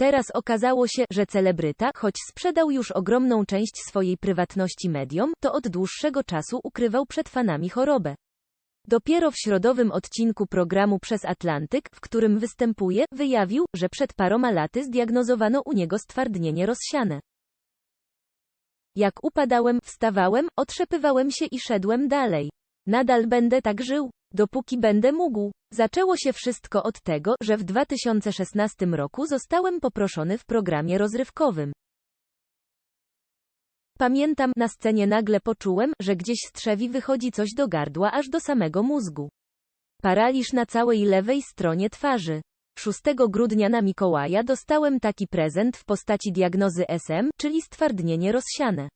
Teraz okazało się, że celebryta, choć sprzedał już ogromną część swojej prywatności mediom, to od dłuższego czasu ukrywał przed fanami chorobę. Dopiero w środowym odcinku programu Przez Atlantyk, w którym występuje, wyjawił, że przed paroma laty zdiagnozowano u niego stwardnienie rozsiane. Jak upadałem, wstawałem, otrzepywałem się i szedłem dalej. Nadal będę tak żył, dopóki będę mógł. Zaczęło się wszystko od tego, że w 2016 roku zostałem poproszony w programie rozrywkowym. Pamiętam, na scenie nagle poczułem, że gdzieś z trzewi wychodzi coś do gardła aż do samego mózgu. Paraliż na całej lewej stronie twarzy. 6 grudnia na Mikołaja dostałem taki prezent w postaci diagnozy SM, czyli stwardnienie rozsiane.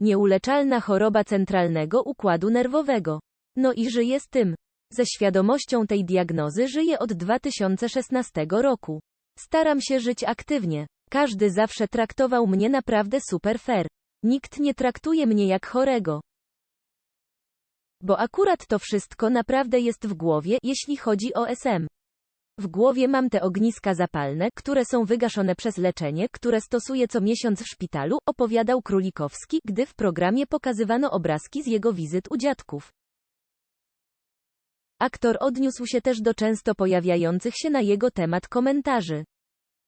Nieuleczalna choroba centralnego układu nerwowego. No i żyję z tym. Ze świadomością tej diagnozy żyję od 2016 roku. Staram się żyć aktywnie. Każdy zawsze traktował mnie naprawdę super fair. Nikt nie traktuje mnie jak chorego. Bo akurat to wszystko naprawdę jest w głowie, jeśli chodzi o SM. W głowie mam te ogniska zapalne, które są wygaszone przez leczenie, które stosuję co miesiąc w szpitalu, opowiadał Królikowski, gdy w programie pokazywano obrazki z jego wizyt u dziadków. Aktor odniósł się też do często pojawiających się na jego temat komentarzy.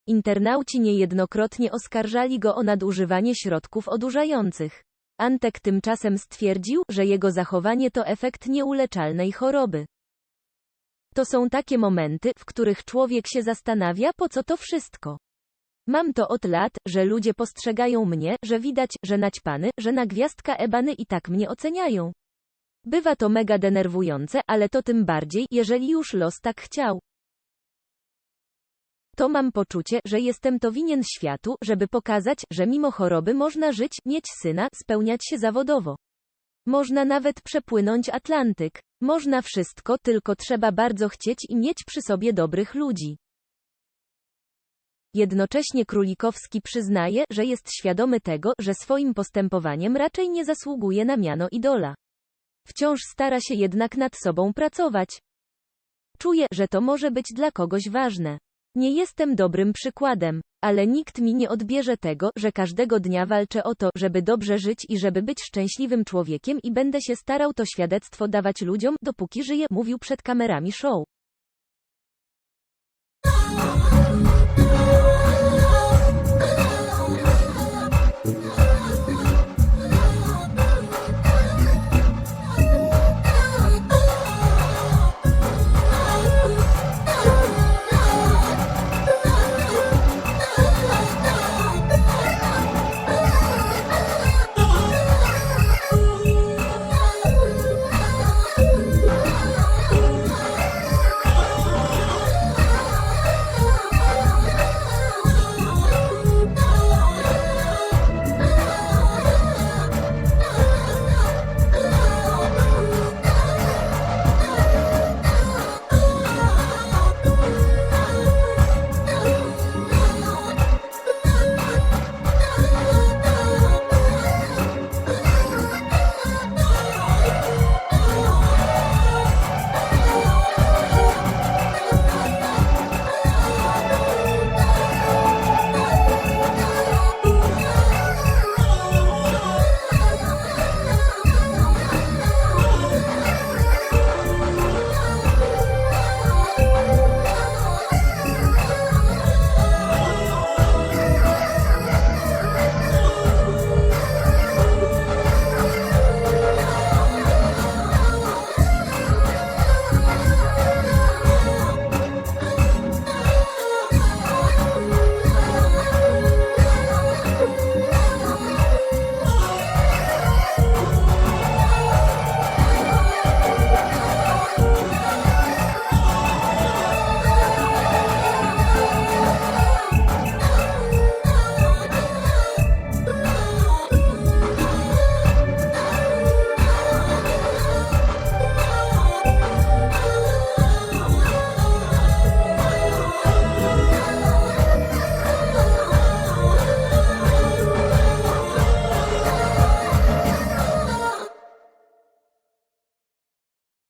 Internauci niejednokrotnie oskarżali go o nadużywanie środków odurzających. Antek tymczasem stwierdził, że jego zachowanie to efekt nieuleczalnej choroby. To są takie momenty, w których człowiek się zastanawia, po co to wszystko. Mam to od lat, że ludzie postrzegają mnie, że widać, że naćpany, że na gwiazdka ebany i tak mnie oceniają. Bywa to mega denerwujące, ale to tym bardziej, jeżeli już los tak chciał. To mam poczucie, że jestem to winien światu, żeby pokazać, że mimo choroby można żyć, mieć syna, spełniać się zawodowo. Można nawet przepłynąć Atlantyk. Można wszystko, tylko trzeba bardzo chcieć i mieć przy sobie dobrych ludzi. Jednocześnie Królikowski przyznaje, że jest świadomy tego, że swoim postępowaniem raczej nie zasługuje na miano idola. Wciąż stara się jednak nad sobą pracować. Czuję, że to może być dla kogoś ważne. Nie jestem dobrym przykładem, ale nikt mi nie odbierze tego, że każdego dnia walczę o to, żeby dobrze żyć i żeby być szczęśliwym człowiekiem i będę się starał to świadectwo dawać ludziom, dopóki żyję, mówił przed kamerami show.